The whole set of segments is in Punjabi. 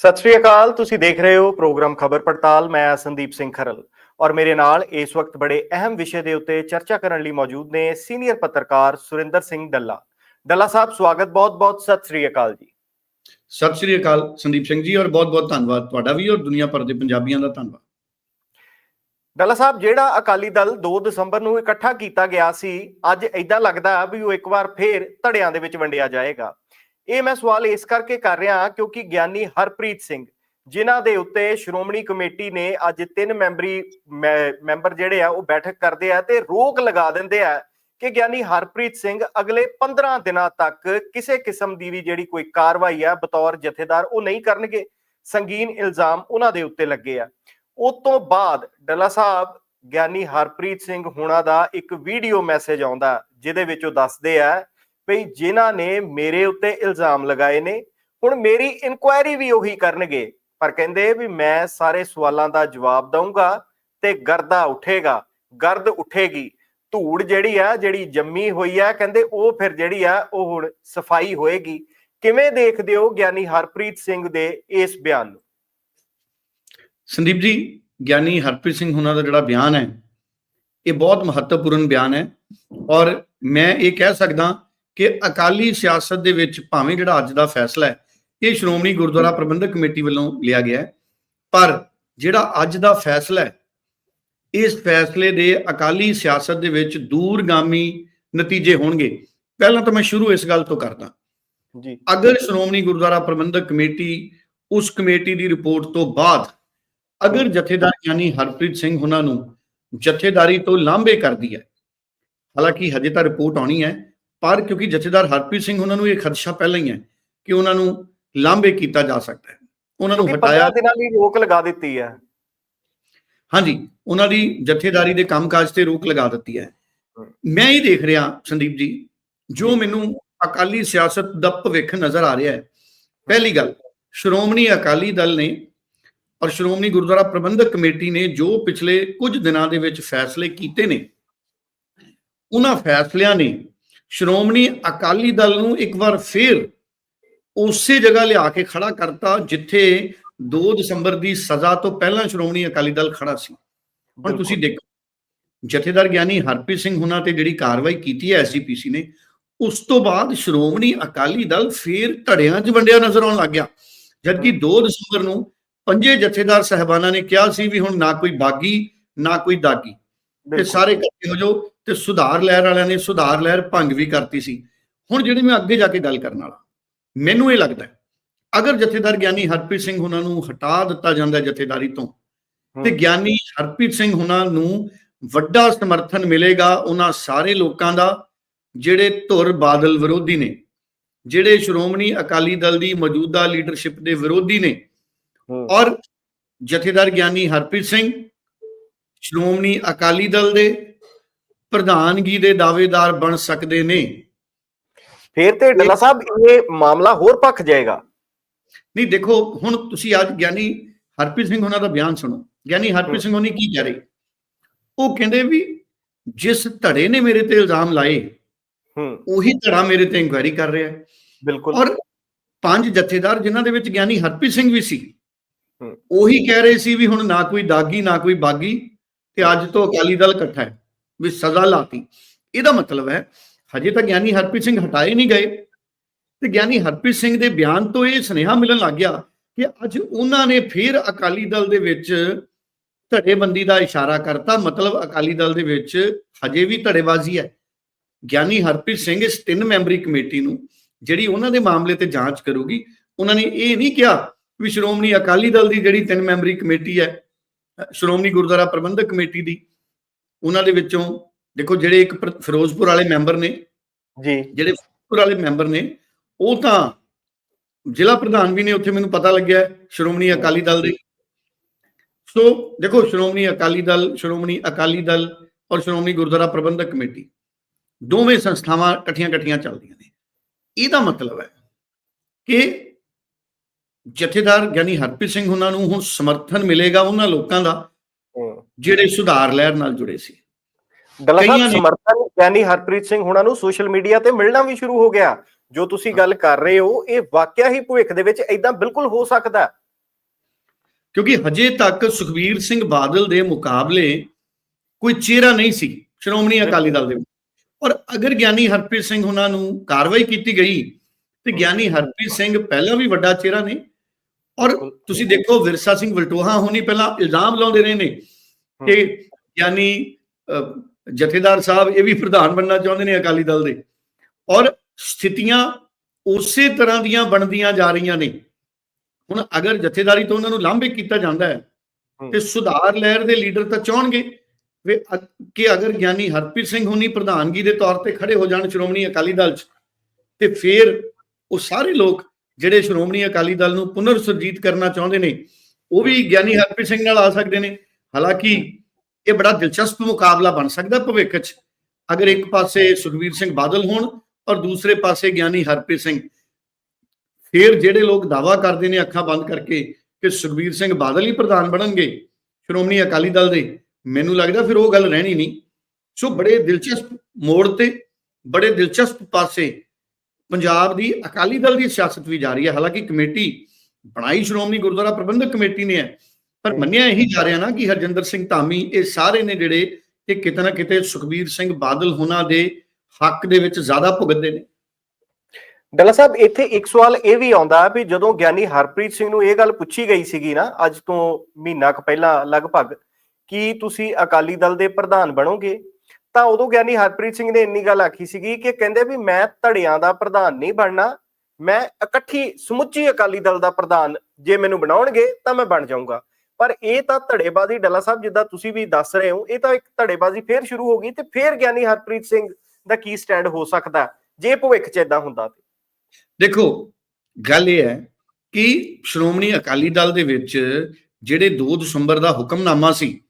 ਸਤਿ ਸ਼੍ਰੀ ਅਕਾਲ ਤੁਸੀਂ ਦੇਖ ਰਹੇ ਹੋ ਪ੍ਰੋਗਰਾਮ ਖਬਰ ਪੜਤਾਲ ਮੈਂ ਸੰਦੀਪ ਸਿੰਘ ਖਰਲ ਔਰ ਮੇਰੇ ਨਾਲ ਇਸ ਵਕਤ ਬੜੇ ਅਹਿਮ ਵਿਸ਼ੇ ਦੇ ਉੱਤੇ ਚਰਚਾ ਕਰਨ ਲਈ ਮੌਜੂਦ ਨੇ ਸੀਨੀਅਰ ਪੱਤਰਕਾਰ ਸੁਰਿੰਦਰ ਸਿੰਘ ਡੱਲਾ। ਡੱਲਾ ਸਾਹਿਬ ਸਵਾਗਤ ਬਹੁਤ-ਬਹੁਤ ਸਤਿ ਸ਼੍ਰੀ ਅਕਾਲ ਜੀ। ਸਤਿ ਸ੍ਰੀ ਅਕਾਲ ਸੰਦੀਪ ਸਿੰਘ ਜੀ ਔਰ ਬਹੁਤ-ਬਹੁਤ ਧੰਨਵਾਦ ਤੁਹਾਡਾ ਵੀ ਔਰ ਦੁਨੀਆ ਭਰ ਦੇ ਪੰਜਾਬੀਆਂ ਦਾ ਧੰਨਵਾਦ। ਡੱਲਾ ਸਾਹਿਬ ਜਿਹੜਾ ਅਕਾਲੀ ਦਲ 2 ਦਸੰਬਰ ਨੂੰ ਇਕੱਠਾ ਕੀਤਾ ਗਿਆ ਸੀ ਅੱਜ ਇਦਾਂ ਲੱਗਦਾ ਵੀ ਉਹ ਇੱਕ ਵਾਰ ਫੇਰ ਧੜਿਆਂ ਦੇ ਵਿੱਚ ਵੰਡਿਆ ਜਾਏਗਾ। ਇਹ ਮੈਂ ਸਵਾਲ ਇਸ ਕਰਕੇ ਕਰ ਰਿਹਾ ਕਿਉਂਕਿ ਗਿਆਨੀ ਹਰਪ੍ਰੀਤ ਸਿੰਘ, ਜਿਨ੍ਹਾਂ ਦੇ ਉੱਤੇ ਸ਼੍ਰੋਮਣੀ ਕਮੇਟੀ ਨੇ ਅੱਜ ਤਿੰਨ ਮੈਂਬਰੀ ਮੈ- ਮੈਂਬਰ ਜਿਹੜੇ ਆ ਉਹ ਬੈਠਕ ਕਰਦੇ ਆ ਤੇ ਰੋਕ ਲਗਾ ਦਿੰਦੇ ਆ ਕਿ ਗਿਆਨੀ ਹਰਪ੍ਰੀਤ ਸਿੰਘ ਅਗਲੇ 15 ਦਿਨਾਂ ਤੱਕ ਕਿਸੇ ਕਿਸਮ ਦੀ ਵੀ ਜਿਹੜੀ ਕੋਈ ਕਾਰਵਾਈ ਆ ਬਤੌਰ ਜਥੇਦਾਰ ਉਹ ਨਹੀਂ ਕਰਨਗੇ। ਸੰਗੀਨ ਇਲਜ਼ਾਮ ਉਹਨਾਂ ਦੇ ਉੱਤੇ ਲੱਗੇ ਆ। ਉਸ ਤੋਂ ਬਾਅਦ ਡੱਲਾ ਸਾਹਿਬ, ਗਿਆਨੀ ਹਰਪ੍ਰੀਤ ਸਿੰਘ ਹੁਣਾਂ ਦਾ ਇੱਕ ਵੀਡੀਓ ਮੈਸੇਜ ਆਉਂਦਾ, ਜਿਹਦੇ ਵਿੱਚ ਉਹ ਦੱਸਦੇ ਆ ਵੀ ਜਿਨ੍ਹਾਂ ਨੇ ਮੇਰੇ ਉੱਤੇ ਇਲਜ਼ਾਮ ਲਗਾਏ ਨੇ, ਹੁਣ ਮੇਰੀ ਇਨਕੁਆਇਰੀ ਵੀ ਉਹੀ ਕਰਨਗੇ। ਪਰ ਕਹਿੰਦੇ ਵੀ ਮੈਂ ਸਾਰੇ ਸਵਾਲਾਂ ਦਾ ਜਵਾਬ ਦਊਂਗਾ ਤੇ ਗਰਦਾ ਉੱਠੇਗਾ, ਗਰਦ ਉੱਠੇਗੀ। ਧੂੜ ਜਿਹੜੀ ਆ, ਜਿਹੜੀ ਜੰਮੀ ਹੋਈ ਆ, ਕਹਿੰਦੇ ਉਹ ਫਿਰ ਜਿਹੜੀ ਆ, ਉਹ ਹੁਣ ਸਫ਼ਾਈ ਹੋਏਗੀ। ਕਿਵੇਂ ਦੇਖਦੇ ਹੋ ਗਿਆਨੀ ਹਰਪ੍ਰੀਤ ਸਿੰਘ ਦੇ ਇਸ ਬਿਆਨ ਨੂੰ? ਸੰਦੀਪ ਜੀ, ਗਿਆਨੀ ਹਰਪ੍ਰੀਤ ਸਿੰਘ ਹੁਣਾਂ ਦਾ ਜਿਹੜਾ ਬਿਆਨ ਹੈ, ਇਹ ਬਹੁਤ ਮਹੱਤਵਪੂਰਨ ਬਿਆਨ ਹੈ। ਔਰ ਮੈਂ ਇਹ ਕਹਿ ਸਕਦਾ ਕਿ ਅਕਾਲੀ ਸਿਆਸਤ ਦੇ ਵਿੱਚ ਭਾਵੇਂ ਜਿਹੜਾ ਅੱਜ ਦਾ ਫੈਸਲਾ ਹੈ ਇਹ ਸ਼੍ਰੋਮਣੀ ਗੁਰਦੁਆਰਾ ਪ੍ਰਬੰਧਕ ਕਮੇਟੀ ਵੱਲੋਂ ਲਿਆ ਗਿਆ ਹੈ। ਪਰ ਜਿਹੜਾ ਅੱਜ ਦਾ ਫੈਸਲਾ ਹੈ ਇਸ ਫੈਸਲੇ ਦੇ ਅਕਾਲੀ ਸਿਆਸਤ ਦੇ ਵਿੱਚ ਦੂਰਗਾਮੀ ਨਤੀਜੇ ਹੋਣਗੇ। ਪਹਿਲਾਂ ਤਾਂ ਮੈਂ ਸ਼ੁਰੂ ਇਸ ਗੱਲ ਤੋਂ ਕਰਦਾ। ਜੀ। ਅਗਰ ਸ਼੍ਰੋਮਣੀ ਗੁਰਦੁਆਰਾ ਪ੍ਰਬੰਧਕ ਕਮੇਟੀ ਉਸ ਕਮੇਟੀ ਦੀ ਰਿਪੋਰਟ ਤੋਂ ਬਾਅਦ ਅਗਰ ਜਥੇਦਾਰ ਯਾਨੀ ਹਰਪ੍ਰੀਤ ਸਿੰਘ ਉਹਨਾਂ ਨੂੰ ਜਥੇਦਾਰੀ ਤੋਂ ਲਾਂਭੇ ਕਰਦੀ ਹੈ ਹਾਲਾਂਕਿ ਹਜੇ ਤਾਂ ਰਿਪੋਰਟ ਆਉਣੀ ਹੈ ਪਰ ਕਿਉਂਕਿ ਜਥੇਦਾਰ ਹਰਪ੍ਰੀਤ ਸਿੰਘ ਉਹਨਾਂ ਨੂੰ ਇਹ ਖਦਸ਼ਾ ਪਹਿਲਾਂ ਹੀ ਹੈ ਕਿ ਉਹਨਾਂ ਨੂੰ ਲਾਂਭੇ ਕੀਤਾ ਜਾ ਸਕਦਾ ਹੈ। ਉਹਨਾਂ ਨੂੰ ਹਟਾਇਆ 15 ਦਿਨਾਂ ਲਈ ਰੋਕ ਲਗਾ ਦਿੱਤੀ ਹੈ। ਹਾਂਜੀ ਉਹਨਾਂ ਦੀ ਜਥੇਦਾਰੀ ਦੇ ਕੰਮਕਾਜ ਤੇ ਰੋਕ ਲਗਾ ਦਿੱਤੀ ਹੈ। ਮੈਂ ਹੀ ਦੇਖ ਰਿਹਾ ਸੰਦੀਪ ਜੀ ਜੋ ਮੈਨੂੰ ਅਕਾਲੀ ਸਿਆਸਤ ਦਾ ਭਵਿੱਖ ਨਜ਼ਰ ਆ ਰਿਹਾ ਹੈ। ਪਹਿਲੀ ਗੱਲ ਸ਼੍ਰੋਮਣੀ ਅਕਾਲੀ ਦਲ ਨੇ ਔਰ ਸ਼੍ਰੋਮਣੀ ਗੁਰਦੁਆਰਾ ਪ੍ਰਬੰਧਕ ਕਮੇਟੀ ਨੇ ਜੋ ਪਿਛਲੇ ਕੁਝ ਦਿਨਾਂ ਦੇ ਵਿੱਚ ਫੈਸਲੇ ਕੀਤੇ ਨੇ ਉਹਨਾਂ ਫੈਸਲਿਆਂ ਨੇ ਸ਼੍ਰੋਮਣੀ ਅਕਾਲੀ ਦਲ ਨੂੰ ਇੱਕ ਵਾਰ ਫੇਰ ਉਸੇ ਜਗ੍ਹਾ ਲਿਆ ਕੇ ਖੜਾ ਕਰਤਾ ਜਿੱਥੇ 2 ਦਸੰਬਰ ਦੀ ਸਜ਼ਾ ਤੋਂ ਪਹਿਲਾਂ ਸ਼੍ਰੋਮਣੀ ਅਕਾਲੀ ਦਲ ਖੜਾ ਸੀ। ਹੁਣ ਤੁਸੀਂ ਦੇਖੋ ਜਥੇਦਾਰ ਗਿਆਨੀ ਹਰਪ੍ਰੀਤ ਸਿੰਘ ਹੁਣਾਂ ਤੇ ਜਿਹੜੀ ਕਾਰਵਾਈ ਕੀਤੀ ਹੈ ਐਸਜੀਪੀਸੀ ਨੇ ਉਸ ਤੋਂ ਬਾਅਦ ਸ਼੍ਰੋਮਣੀ ਅਕਾਲੀ ਦਲ ਫੇਰ ਧੜਿਆਂ 'ਚ ਵੰਡਿਆ ਨਜ਼ਰ ਆਉਣ ਲੱਗ ਗਿਆ। ਜਦਕਿ 2 ਦਸੰਬਰ ਨੂੰ ਪੰਜੇ ਜਥੇਦਾਰ ਸਹਿਬਾਨਾਂ ਨੇ ਕਿਹਾ ਸੀ ਵੀ ਹੁਣ ਨਾ ਕੋਈ ਬਾਗੀ ਨਾ ਕੋਈ ਦਾਗੀ। ਤੇ। ਸਾਰੇ ਇਕੱਠੇ ਹੋ ਜਾਓ ਤੇ ਸੁਧਾਰ ਲਹਿਰ ਵਾਲਿਆਂ ਨੇ ਸੁਧਾਰ ਲਹਿਰ ਭੰਗ ਵੀ ਕਰਤੀ ਸੀ ਹੁਣ ਜਿਹੜੀ ਮੈਂ ਅੱਗੇ ਜਾ ਕੇ ਗੱਲ ਕਰਨ ਵਾਲਾ ਮੈਨੂੰ ਇਹ ਲੱਗਦਾ ਅਗਰ ਜਥੇਦਾਰ ਗਿਆਨੀ ਹਰਪ੍ਰੀਤ ਸਿੰਘ ਉਹਨਾਂ ਨੂੰ ਹਟਾ ਦਿੱਤਾ ਜਾਂਦਾ ਜਥੇਦਾਰੀ ਤੋਂ ਤੇ। ਗਿਆਨੀ ਹਰਪ੍ਰੀਤ ਸਿੰਘ ਉਹਨਾਂ ਨੂੰ ਵੱਡਾ ਸਮਰਥਨ ਮਿਲੇਗਾ ਉਹਨਾਂ ਸਾਰੇ ਲੋਕਾਂ ਦਾ ਜਿਹੜੇ ਧੁਰ ਬਾਦਲ ਵਿਰੋਧੀ ਨੇ ਜਿਹੜੇ ਸ਼੍ਰੋਮਣੀ ਅਕਾਲੀ ਦਲ ਦੀ ਮੌਜੂਦਾ ਲੀਡਰਸ਼ਿਪ ਦੇ ਵਿਰੋਧੀ ਨੇ। ਔਰ ਜਥੇਦਾਰ ਗਿਆਨੀ ਹਰਪ੍ਰੀਤ ਸਿੰਘ ਸ਼੍ਰੋਮਣੀ ਅਕਾਲੀ ਦਲ ਦੇ ਪ੍ਰਧਾਨਗੀ ਦੇ ਦਾਅਵੇਦਾਰ ਬਣ ਸਕਦੇ ਨੇ। ਫੇਰ ਤੇ ਡੱਲਾ ਸਾਹਿਬ ਇਹ ਮਾਮਲਾ ਹੋਰ ਪੱਕ ਜਾਏਗਾ। ਨਹੀਂ ਦੇਖੋ ਹੁਣ ਤੁਸੀਂ ਅੱਜ ਗਿਆਨੀ ਹਰਪ੍ਰੀਤ ਸਿੰਘ ਉਹਨਾਂ ਦਾ ਬਿਆਨ ਸੁਣੋ। ਗਿਆਨੀ ਹਰਪ੍ਰੀਤ ਸਿੰਘ ਉਹਨੇ ਕੀ ਕਹਿ ਰਹੇ? ਉਹ ਕਹਿੰਦੇ ਵੀ ਜਿਸ ਧੜੇ ਨੇ ਮੇਰੇ ਤੇ ਇਲਜ਼ਾਮ ਲਾਏ ਹੂੰ। ਉਹੀ ਧੜਾ ਮੇਰੇ ਤੇ ਇਨਕੁਆਇਰੀ ਕਰ ਰਿਹਾ। ਹੈ ਬਿਲਕੁਲ। ਔਰ ਪੰਜ ਜਥੇਦਾਰ ਜਿਨ੍ਹਾਂ ਦੇ ਵਿੱਚ ਗਿਆਨੀ ਹਰਪ੍ਰੀਤ ਸਿੰਘ ਵੀ ਸੀ। ਉਹੀ ਕਹਿ ਰਹੇ ਸੀ ਵੀ ਹੁਣ ਨਾ ਕੋਈ ਦਾਗੀ ਨਾ ਕੋਈ ਬਾਗੀ ਤੇ ਅੱਜ ਤੋਂ ਅਕਾਲੀ ਦਲ ਇਕੱਠਾ ਹੈ। ਵੀ ਸਜ਼ਾ ਲਾਤੀ। ਇਹਦਾ ਮਤਲਬ ਹੈ, ਹਜੇ ਤਾਂ ਗਿਆਨੀ ਹਰਪ੍ਰੀਤ ਸਿੰਘ ਹਟਾਏ ਨਹੀਂ ਗਏ। ਤੇ ਗਿਆਨੀ ਹਰਪ੍ਰੀਤ ਸਿੰਘ ਦੇ ਬਿਆਨ ਤੋਂ ਇਹ ਸੁਨੇਹਾ ਮਿਲਣ ਲੱਗ ਗਿਆ ਕਿ ਅੱਜ ਉਹਨਾਂ ਨੇ ਫਿਰ ਅਕਾਲੀ ਦਲ ਦੇ ਵਿੱਚ ਧੜੇਬੰਦੀ ਦਾ ਇਸ਼ਾਰਾ ਕਰਤਾ। ਮਤਲਬ ਅਕਾਲੀ ਦਲ ਦੇ ਵਿੱਚ ਹਜੇ ਵੀ ਧੜੇਬਾਜ਼ੀ ਹੈ। ਗਿਆਨੀ ਹਰਪ੍ਰੀਤ ਸਿੰਘ ਇਸ ਤਿੰਨ ਮੈਂਬਰੀ ਕਮੇਟੀ ਨੂੰ, ਜਿਹੜੀ ਉਹਨਾਂ ਦੇ ਮਾਮਲੇ ਤੇ ਜਾਂਚ ਕਰੂਗੀ, ਉਹਨਾਂ ਨੇ ਇਹ ਨਹੀਂ ਕਿਹਾ ਵੀ ਸ਼੍ਰੋਮਣੀ ਅਕਾਲੀ ਦਲ ਦੀ ਜਿਹੜੀ ਤਿੰਨ ਮੈਂਬਰੀ ਕਮੇਟੀ ਹੈ ਸ਼੍ਰੋਮਣੀ ਗੁਰਦੁਆਰਾ ਪ੍ਰਬੰਧਕ ਕਮੇਟੀ ਦੀ ਉਹਨਾਂ ਦੇ ਵਿੱਚੋਂ ਦੇਖੋ ਜਿਹੜੇ ਇੱਕ ਪ੍ਰ- ਫਿਰੋਜ਼ਪੁਰ ਵਾਲੇ ਮੈਂਬਰ ਨੇ ਜੀ ਜਿਹੜੇ ਫਿਰੋਜ਼ਪੁਰ ਵਾਲੇ ਮੈਂਬਰ ਨੇ ਉਹ ਤਾਂ ਜ਼ਿਲ੍ਹਾ ਪ੍ਰਧਾਨ ਵੀ ਨੇ ਉੱਥੇ ਮੈਨੂੰ ਪਤਾ ਲੱਗਿਆ ਸ਼੍ਰੋਮਣੀ ਅਕਾਲੀ ਦਲ ਦੇ ਸੋ ਦੇਖੋ ਸ਼੍ਰੋਮਣੀ ਅਕਾਲੀ ਦਲ ਸ਼੍ਰੋਮਣੀ ਅਕਾਲੀ ਦਲ ਔਰ ਸ਼੍ਰੋਮਣੀ ਗੁਰਦੁਆਰਾ ਪ੍ਰਬੰਧਕ ਕਮੇਟੀ ਦੋਵੇਂ ਸੰਸਥਾਵਾਂ ਇਕੱਠੀਆਂ ਇਕੱਠੀਆਂ ਚੱਲਦੀਆਂ ਨੇ ਇਹਦਾ ਮਤਲਬ ਹੈ ਕਿ ਜਥੇਦਾਰ ਗਿਆਨੀ ਹਰਪ੍ਰੀਤ ਸਿੰਘ ਉਹਨਾਂ ਨੂੰ ਹੁਣ ਸਮਰਥਨ ਮਿਲੇਗਾ ਉਹਨਾਂ ਲੋਕਾਂ ਦਾ। ਜਿਹੜੇ ਸੁਧਾਰ ਲਹਿਰ ਨਾਲ ਜੁੜੇ ਸੀ। ਨੇ- ਸਮਰਥਨ ਯਾਨੀ ਹਰਪ੍ਰੀਤ ਸਿੰਘ ਹੁਣਾਂ ਨੂੰ ਸੋਸ਼ਲ ਮੀਡੀਆ ਤੇ ਮਿਲਣਾ ਵੀ ਸ਼ੁਰੂ ਹੋ ਗਿਆ। ਜੋ ਤੁਸੀਂ ਗੱਲ ਕਰ ਰਹੇ ਹੋ ਇਹ ਵਾਕਿਆ ਹੀ ਭਵਿੱਖ ਦੇ ਵਿੱਚ ਇਦਾਂ ਬਿਲਕੁਲ ਹੋ ਸਕਦਾ। ਕਿਉਂਕਿ ਹਜੇ ਤੱਕ ਸੁਖਬੀਰ ਸਿੰਘ ਬਾਦਲ ਦੇ ਮੁਕਾਬਲੇ ਕੋਈ ਚਿਹਰਾ ਨਹੀਂ ਸੀ ਸ਼੍ਰੋਮਣੀ ਅਕਾਲੀ ਦਲ ਦੇ ਵਿੱਚ। ਔਰ ਅਗਰ ਗਿਆਨੀ ਹਰਪ੍ਰੀਤ ਸਿੰਘ ਉਹਨਾਂ ਨੂੰ ਕਾਰਵਾਈ ਕੀਤੀ ਗਈ ਤੇ ਗਿਆਨੀ ਹਰਪ੍ਰੀਤ ਸਿੰਘ ਪਹਿਲਾਂ ਵੀ ਵੱਡਾ ਚਿਹਰਾ ਨੇ। ਔਰ ਤੁਸੀਂ ਦੇਖੋ ਵਿਰਸਾ ਸਿੰਘ ਵਲਟੋਹਾ ਹੋਣੀ ਪਹਿਲਾਂ ਇਲਜ਼ਾਮ ਲਾਉਂਦੇ ਰਹੇ ਨੇ ਕਿ ਗਿਆਨੀ ਅਹ, ਜਥੇਦਾਰ ਸਾਹਿਬ ਇਹ ਵੀ ਪ੍ਰਧਾਨ ਬਣਨਾ ਚਾਹੁੰਦੇ ਨੇ ਅਕਾਲੀ ਦਲ ਦੇ। ਔਰ ਸਥਿਤੀਆਂ ਉਸੇ ਤਰ੍ਹਾਂ ਦੀਆਂ ਬਣਦੀਆਂ ਜਾ ਰਹੀਆਂ ਨੇ। ਹੁਣ ਅਗਰ ਜਥੇਦਾਰੀ ਤੋਂ ਉਹਨਾਂ ਨੂੰ ਲਾਂਭੇ ਕੀਤਾ ਜਾਂਦਾ ਹੈ ਤੇ ਸੁਧਾਰ ਲਹਿਰ ਦੇ ਲੀਡਰ ਤਾਂ ਚਾਹਣਗੇ। ਵੀ ਕਿ ਅਗਰ ਗਿਆਨੀ ਹਰਪ੍ਰੀਤ ਸਿੰਘ ਹੁਣੀ ਪ੍ਰਧਾਨਗੀ ਦੇ ਤੌਰ ਤੇ ਖੜੇ ਹੋ ਜਾਣ ਸ਼੍ਰੋਮਣੀ ਅਕਾਲੀ ਦਲ 'ਚ ਤੇ ਫਿਰ ਉਹ ਸਾਰੇ ਲੋਕ ਜਿਹੜੇ ਸ਼੍ਰੋਮਣੀ ਅਕਾਲੀ ਦਲ ਨੂੰ ਪੁਨਰ ਸੁਰਜੀਤ ਕਰਨਾ ਚਾਹੁੰਦੇ ਨੇ ਉਹ ਵੀ ਗਿਆਨੀ ਹਰਪ੍ਰੀਤ ਸਿੰਘ ਨਾਲ ਆ ਸਕਦੇ ਨੇ। ਹਾਲਾਂਕਿ ਇਹ ਬੜਾ ਦਿਲਚਸਪ ਮੁਕਾਬਲਾ ਬਣ ਸਕਦਾ ਭਵਿੱਖ 'ਚ। ਅਗਰ ਇੱਕ ਪਾਸੇ ਸੁਖਬੀਰ ਸਿੰਘ ਬਾਦਲ ਹੋਣ ਔਰ ਦੂਸਰੇ ਪਾਸੇ ਗਿਆਨੀ ਹਰਪ੍ਰੀਤ ਸਿੰਘ। ਫਿਰ ਜਿਹੜੇ ਲੋਕ ਦਾਵਾ ਕਰਦੇ ਨੇ ਅੱਖਾਂ ਬੰਦ ਕਰਕੇ ਕਿ ਸੁਖਬੀਰ ਸਿੰਘ ਬਾਦਲ ਹੀ ਪ੍ਰਧਾਨ ਬਣਨਗੇ, ਸ਼੍ਰੋਮਣੀ ਅਕਾਲੀ ਦਲ ਦੇ, ਮੈਨੂੰ ਲੱਗਦਾ ਫਿਰ ਉਹ ਗੱਲ ਰਹਿਣੀ ਨਹੀਂ। ਸੋ ਬੜੇ ਦਿਲਚਸਪ ਮੋੜ ਤੇ, ਬੜੇ ਦਿਲਚਸਪ ਪਾਸੇ ਪੰਜਾਬ ਦੀ ਅਕਾਲੀ ਦਲ ਦੀ ਸਿਆਸਤ ਵੀ ਜਾ ਰਹੀ ਹੈ। ਹਾਲਾਂਕਿ ਕਮੇਟੀ ਬਣਾਈ ਸ਼੍ਰੋਮਣੀ ਗੁਰਦੁਆਰਾ ਪ੍ਰਬੰਧਕ ਕਮੇਟੀ ਨੇ ਹੈ। ਪਰ ਮੰਨਿਆ ਇਹੀ ਜਾ ਰਿਹਾ ਨਾ ਕਿ ਹਰਜਿੰਦਰ ਸਿੰਘ ਧਾਮੀ ਇਹ ਸਾਰੇ ਨੇ ਜਿਹੜੇ ਕਿ ਕਿਤੇ ਨਾ ਕਿਤੇ ਸੁਖਬੀਰ ਸਿੰਘ ਬਾਦਲ ਹੁਣਾਂ ਦੇ ਹੱਕ ਦੇ ਵਿੱਚ ਜ਼ਿਆਦਾ ਭੁਗਤਦੇ ਨੇ। ਡੱਲਾ ਸਾਹਿਬ ਇੱਥੇ ਇੱਕ ਸਵਾਲ ਇਹ ਵੀ ਆਉਂਦਾ ਵੀ ਜਦੋਂ ਗਿਆਨੀ ਹਰਪ੍ਰੀਤ ਸਿੰਘ ਨੂੰ ਇਹ ਗੱਲ ਪੁੱਛੀ ਗਈ ਸੀਗੀ ਨਾ ਅੱਜ ਤੋਂ ਮਹੀਨਾ ਕੁ ਪਹਿਲਾਂ ਲਗਭਗ ਕਿ ਤੁਸੀਂ ਅਕਾਲੀ ਦਲ ਦੇ ਪ੍ਰਧਾਨ ਬਣੋਗੇ ਤਾਂ ਉਦੋਂ ਗਿਆਨੀ ਹਰਪ੍ਰੀਤ ਸਿੰਘ ਨੇ ਇੰਨੀ ਗੱਲ ਆਖੀ ਸੀਗੀ ਕਿ ਕਹਿੰਦੇ ਵੀ ਮੈਂ ਧੜਿਆਂ ਦਾ ਪ੍ਰਧਾਨ ਨਹੀਂ ਬਣਨਾ ਮੈਂ ਇਕੱਠੀ ਸਮੁੱਚੀ ਅਕਾਲੀ ਦਲ ਦਾ ਪ੍ਰਧਾਨ ਜੇ ਮੈਨੂੰ ਬਣਾਉਣਗੇ ਤਾਂ ਮੈਂ ਬਣ ਜਾਊਂਗਾ। ਪਰ ਇਹ ਤਾਂ ਧੜੇਬਾਜ਼ੀ ਡੱਲਾ ਸਾਹਿਬ ਜਿੱਦਾਂ ਤੁਸੀਂ ਵੀ ਦੱਸ ਰਹੇ ਹੋ ਇਹ ਤਾਂ ਇੱਕ ਧੜੇਬਾਜ਼ੀ ਫੇਰ ਸ਼ੁਰੂ ਹੋ ਗਈ ਤੇ ਫੇਰ ਗਿਆਨੀ ਹਰਪ੍ਰੀਤ ਸਿੰਘ ਦਾ ਕੀ ਸਟੈਂਡ ਹੋ ਸਕਦਾ? ਜੇ ਭਵਿੱਖ 'ਚ ਇਦਾਂ ਹੁੰਦਾ ਤੇ। ਦੇਖੋ ਗੱਲ ਇਹ ਹੈ ਕਿ ਸ਼੍ਰੋਮਣੀ ਅਕਾਲੀ ਦਲ ਦੇ ਵਿੱਚ ਜਿਹੜੇ 2 ਦਸੰਬਰ ਦਾ ਹੁਕਮਨਾਮਾ ਸੀ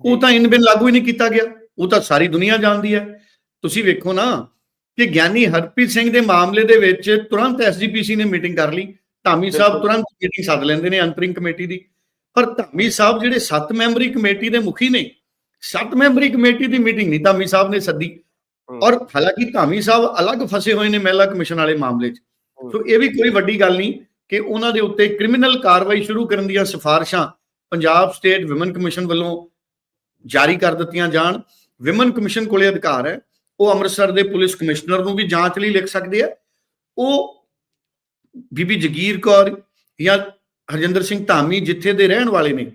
ਉਹ ਤਾਂ ਇਨ ਬਿਨ ਲਾਗੂ ਹੀ ਨਹੀਂ ਕੀਤਾ ਗਿਆ। ਉਹ ਤਾਂ ਸਾਰੀ ਦੁਨੀਆ ਜਾਣਦੀ ਹੈ। ਤੁਸੀਂ ਵੇਖੋ ਨਾ ਕਿ ਗਿਆਨੀ ਹਰਪ੍ਰੀਤ ਸਿੰਘ ਦੇ ਮਾਮਲੇ ਦੇ ਵਿੱਚ ਤੁਰੰਤ ਐਸਜੀਪੀਸੀ ਨੇ ਮੀਟਿੰਗ ਕਰ ਲਈ। ਧਾਮੀ ਸਾਹਿਬ। ਤੁਰੰਤ ਮੀਟਿੰਗ ਸੱਦ ਲੈਂਦੇ ਨੇ ਅੰਤਰਿੰਗ ਕਮੇਟੀ ਦੀ। ਪਰ ਧਾਮੀ ਸਾਹਿਬ ਜਿਹੜੇ 7 ਮੈਂਬਰੀ ਕਮੇਟੀ ਦੇ ਮੁਖੀ ਨੇ 7 ਮੈਂਬਰੀ ਕਮੇਟੀ ਦੀ ਮੀਟਿੰਗ ਨਹੀਂ ਧਾਮੀ ਸਾਹਿਬ ਨੇ ਸੱਦੀ। ਔਰ ਹਾਲਾਂਕਿ ਧਾਮੀ ਸਾਹਿਬ ਅਲੱਗ ਫਸੇ ਹੋਏ ਨੇ ਮਹਿਲਾ ਕਮਿਸ਼ਨ ਵਾਲੇ ਮਾਮਲੇ 'ਚ। ਸੋ ਇਹ ਵੀ ਕੋਈ ਵੱਡੀ ਗੱਲ ਨਹੀਂ ਕਿ ਉਹਨਾਂ ਦੇ ਉੱਤੇ ਕ੍ਰਿਮੀਨਲ ਕਾਰਵਾਈ ਸ਼ੁਰੂ ਕਰਨ ਦੀਆਂ ਸਿਫਾਰਿਸ਼ਾਂ ਪੰਜਾਬ ਸਟੇਟ ਵਿਮਨ ਕਮਿਸ਼ਨ ਵੱਲੋਂ ਜਾਰੀ ਕਰ ਦਿੱਤੀਆਂ ਜਾਣ। ਵਿਮਨ ਕਮਿਸ਼ਨ ਕੋਲੇ ਅਧਿਕਾਰ ਹੈ। ਉਹ ਅੰਮ੍ਰਿਤਸਰ ਦੇ ਪੁਲਿਸ ਕਮਿਸ਼ਨਰ ਨੂੰ ਵੀ ਜਾਂਚ ਲਈ ਲਿਖ ਸਕਦੇ ਆ। ਉਹ ਬੀਬੀ ਜਗੀਰ ਕੌਰ ਜਾਂ ਹਰਜਿੰਦਰ ਸਿੰਘ ਧਾਮੀ ਜਿੱਥੇ ਦੇ ਰਹਿਣ ਵਾਲੇ ਨੇ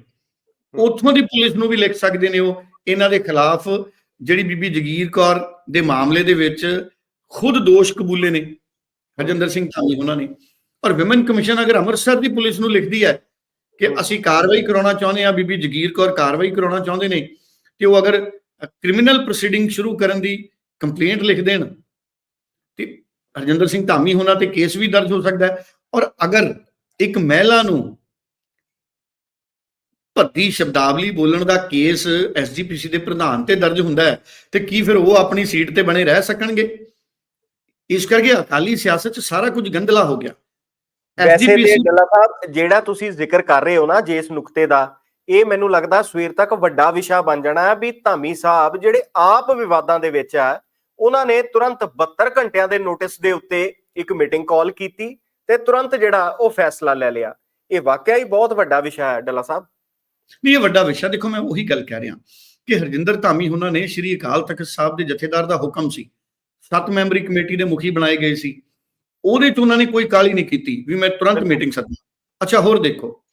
ਉੱਥੋਂ ਦੀ ਪੁਲਿਸ ਨੂੰ ਵੀ ਲਿਖ ਸਕਦੇ ਨੇ ਉਹ ਇਹਨਾਂ ਦੇ ਖਿਲਾਫ ਜਿਹੜੀ ਬੀਬੀ ਜਗੀਰ ਕੌਰ ਦੇ ਮਾਮਲੇ ਦੇ ਵਿੱਚ ਖੁਦ ਦੋਸ਼ ਕਬੂਲੇ ਨੇ ਹਰਜਿੰਦਰ ਸਿੰਘ ਧਾਮੀ ਉਹਨਾਂ ਨੇ। ਪਰ ਵਿਮਨ ਕਮਿਸ਼ਨ ਅਗਰ ਅੰਮ੍ਰਿਤਸਰ ਦੀ ਪੁਲਿਸ ਨੂੰ ਲਿਖਦੀ ਹੈ ਕਿ ਅਸੀਂ ਕਾਰਵਾਈ ਕਰਾਉਣਾ ਚਾਹੁੰਦੇ ਹਾਂ ਬੀਬੀ ਜਗੀਰ ਕੌਰ ਕਾਰਵਾਈ ਕਰਾਉਣਾ ਚਾਹੁੰਦੇ ਨੇ ਕਿ ਉਹ ਅਗਰ ਕ੍ਰਿਮੀਨਲ ਪ੍ਰੋਸੀਡਿੰਗ ਸ਼ੁਰੂ ਕਰਨ ਦੀ ਕੰਪਲੇਂਟ ਲਿਖ ਦੇਣ ਤੇ ਹਰਜਿੰਦਰ ਸਿੰਘ ਧਾਮੀ ਹੋਣਾ ਤੇ ਕੇਸ ਵੀ ਦਰਜ ਹੋ ਸਕਦਾ ਹੈ। ਔਰ ਅਗਰ ਇੱਕ ਮਹਿਲਾ ਨੂੰ ਭੱਦੀ ਸ਼ਬਦਾਵਲੀ ਬੋਲਣ ਦਾ ਕੇਸ ਐਸਜੀਪੀਸੀ ਦੇ ਪ੍ਰਧਾਨ ਤੇ ਦਰਜ ਹੁੰਦਾ ਹੈ ਤੇ ਕੀ ਫਿਰ ਉਹ ਆਪਣੀ ਸੀਟ ਤੇ ਬਣੇ ਰਹਿ ਸਕਣਗੇ? ਇਸ ਕਰਕੇ ਅਕਾਲੀ ਸਿਆਸਤ 'ਚ ਸਾਰਾ ਕੁਝ ਗੰਦਲਾ ਹੋ ਗਿਆ। ਡੱਲਾ ਸਾਹਿਬ ਜਿਹੜਾ ਤੁਸੀਂ ਜ਼ਿਕਰ ਕਰ ਰਹੇ ਹੋ ਨਾ ਜੇ ਇਸ ਨੁਕਤੇ ਦਾ ਇਹ ਮੈਨੂੰ ਲੱਗਦਾ ਸਵੇਰ ਤੱਕ ਵੱਡਾ ਵਿਸ਼ਾ ਬਣ ਜਾਣਾ ਹੈ ਵੀ ਧਾਮੀ ਸਾਹਿਬ ਜਿਹੜੇ ਆਪ ਵਿਵਾਦਾਂ ਦੇ ਵਿੱਚ ਆ ਉਹਨਾਂ ਨੇ ਤੁਰੰਤ 72 ਘੰਟਿਆਂ ਦੇ ਨੋਟਿਸ ਦੇ ਉੱਤੇ ਇੱਕ ਮੀਟਿੰਗ ਕਾਲ ਕੀਤੀ ਤੇ ਤੁਰੰਤ ਜਿਹੜਾ ਉਹ ਫੈਸਲਾ ਲੈ ਲਿਆ। ਇਹ ਵਾਕਿਆ ਹੀ ਬਹੁਤ ਵੱਡਾ ਵਿਸ਼ਾ ਹੈ ਡੱਲਾ ਸਾਹਿਬ। ਨਹੀਂ ਇਹ ਵੱਡਾ ਵਿਸ਼ਾ ਦੇਖੋ ਮੈਂ ਉਹੀ ਗੱਲ ਕਹਿ ਰਿਹਾ ਕਿ ਹਰਜਿੰਦਰ ਧਾਮੀ ਉਹਨਾਂ ਨੇ ਸ਼੍ਰੀ ਅਕਾਲ ਤਖਤ ਸਾਹਿਬ ਦੇ ਜਥੇਦਾਰ ਦਾ ਹੁਕਮ ਸੀ। ਸੱਤ ਮੈਂਬਰੀ ਕਮੇਟੀ ਦੇ ਮੁਖੀ ਬਣਾਏ ਗਏ ਸੀ। ਉਹਦੇ 'ਚ ਉਹਨਾਂ ਨੇ ਕੋਈ ਕਾਲੀ ਨਹੀਂ ਕੀਤੀ ਵੀ ਮੈਂ ਤੁਰੰਤ। ਮੀਟਿੰਗ ਸੱਦਾਂ। ਅੱਛਾ ਹੋਰ ਦੇਖੋ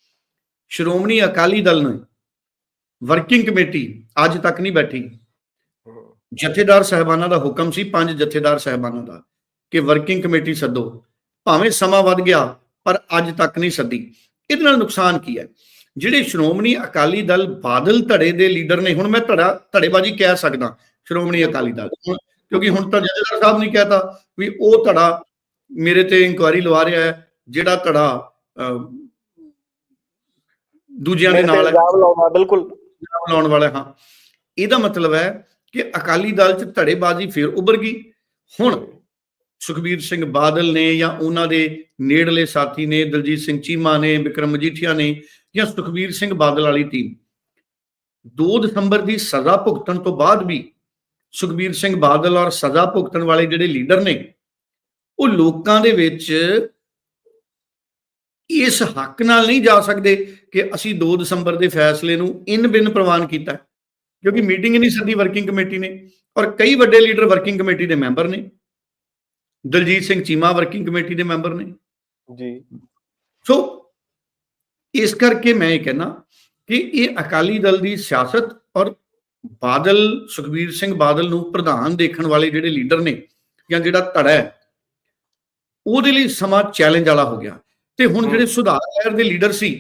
ਸ਼੍ਰੋਮਣੀ ਅਕਾਲੀ ਦਲ ਨੇ ਵਰਕਿੰਗ ਕਮੇਟੀ ਅੱਜ ਤੱਕ ਨਹੀਂ ਬੈਠੀ। ਜਥੇਦਾਰ ਸਹਿਬਾਨਾਂ ਦਾ ਹੁਕਮ ਸੀ ਪੰਜ ਜਥੇਦਾਰ ਸਹਿਬਾਨਾਂ ਦਾ ਕਿ ਵਰਕਿੰਗ ਕਮੇਟੀ ਸੱਦੋ। ਭਾਵੇਂ ਸਮਾਂ ਵੱਧ ਗਿਆ ਪਰ ਅੱਜ ਤੱਕ ਨਹੀਂ ਸੱਦੀ। ਇਹਦੇ ਨਾਲ ਨੁਕਸਾਨ ਕੀ ਹੈ? ਜਿਹੜੇ ਸ਼੍ਰੋਮਣੀ ਅਕਾਲੀ ਦਲ ਬਾਦਲ ਧੜੇ ਦੇ ਲੀਡਰ ਨੇ ਹੁਣ ਮੈਂ ਧੜਾ ਧੜੇਬਾਜ਼ੀ ਕਹਿ ਸਕਦਾ ਸ਼੍ਰੋਮਣੀ ਅਕਾਲੀ ਦਲ। ਕਿਉਂਕਿ ਹੁਣ ਤਾਂ ਜਥੇਦਾਰ ਸਾਹਿਬ ਨੇ ਕਹਿਤਾ ਵੀ ਉਹ ਧੜਾ ਮੇਰੇ ਤੇ ਇਨਕੁਆਇਰੀ ਲਵਾ ਰਿਹਾ ਹੈ ਜਿਹੜਾ ਧੜਾ ਦੂਜਿਆਂ ਦੇ ਨਾਲ ਹੈ। ਬਿਲਕੁਲ। ਲਾਉਣ ਵਾਲਾ ਹਾਂ। ਇਹਦਾ ਮਤਲਬ ਹੈ ਕਿ ਅਕਾਲੀ ਦਲ ਚ ਧੜੇਬਾਜ਼ੀ ਫੇਰ ਉੱਭਰ ਗਈ। ਹੁਣ ਸੁਖਬੀਰ ਸਿੰਘ ਬਾਦਲ ਨੇ ਜਾਂ ਉਹਨਾਂ ਦੇ ਨੇੜਲੇ ਸਾਥੀ ਨੇ, ਦਲਜੀਤ ਸਿੰਘ ਚੀਮਾ ਨੇ, ਵਿਕਰਮ ਮਜੀਠੀਆ ਨੇ ਜਾਂ ਸੁਖਬੀਰ ਸਿੰਘ ਬਾਦਲ ਵਾਲੀ ਟੀਮ 2 ਦਸੰਬਰ ਦੀ ਸਜ਼ਾ ਭੁਗਤਣ ਤੋਂ ਬਾਅਦ ਵੀ ਸੁਖਬੀਰ ਸਿੰਘ ਬਾਦਲ ਔਰ ਸਜ਼ਾ ਭੁਗਤਣ ਵਾਲੇ ਜਿਹੜੇ ਲੀਡਰ ਨੇ, ਉਹ ਲੋਕਾਂ ਦੇ ਵਿੱਚ ਇਸ ਹੱਕ ਨਾਲ ਨਹੀਂ ਜਾ ਸਕਦੇ ਕਿ ਅਸੀਂ 2 ਦਸੰਬਰ ਦੇ ਫੈਸਲੇ ਨੂੰ ਇਨ ਬਿਨ ਪ੍ਰਵਾਨ ਕੀਤਾ। ਕਿਉਂਕਿ ਮੀਟਿੰਗ ਨਹੀਂ ਸੱਦੀ ਵਰਕਿੰਗ ਕਮੇਟੀ ਨੇ ਔਰ ਕਈ ਵੱਡੇ ਲੀਡਰ ਵਰਕਿੰਗ ਕਮੇਟੀ ਦੇ ਮੈਂਬਰ ਨੇ। ਦਲਜੀਤ ਸਿੰਘ ਚੀਮਾ ਵਰਕਿੰਗ ਕਮੇਟੀ ਦੇ ਮੈਂਬਰ ਨੇ। ਜੀ। ਸੋ ਇਸ ਕਰਕੇ ਮੈਂ ਇਹ ਕਹਿਣਾ ਕਿ ਇਹ ਅਕਾਲੀ ਦਲ ਦੀ ਸਿਆਸਤ ਔਰ ਬਾਦਲ ਸੁਖਬੀਰ ਸਿੰਘ ਬਾਦਲ ਨੂੰ ਪ੍ਰਧਾਨ ਦੇਖਣ ਵਾਲੇ ਜਿਹੜੇ ਲੀਡਰ ਨੇ ਜਾਂ ਜਿਹੜਾ ਧੜਾ ਹੈ ਉਹਦੇ ਲਈ ਸਮਾਂ ਚੈਲੰਜ ਵਾਲਾ ਹੋ ਗਿਆ। ਤੇ ਹੁਣ ਜਿਹੜੇ ਸੁਧਾਰ ਲਹਿਰ ਦੇ ਲੀਡਰ ਸੀ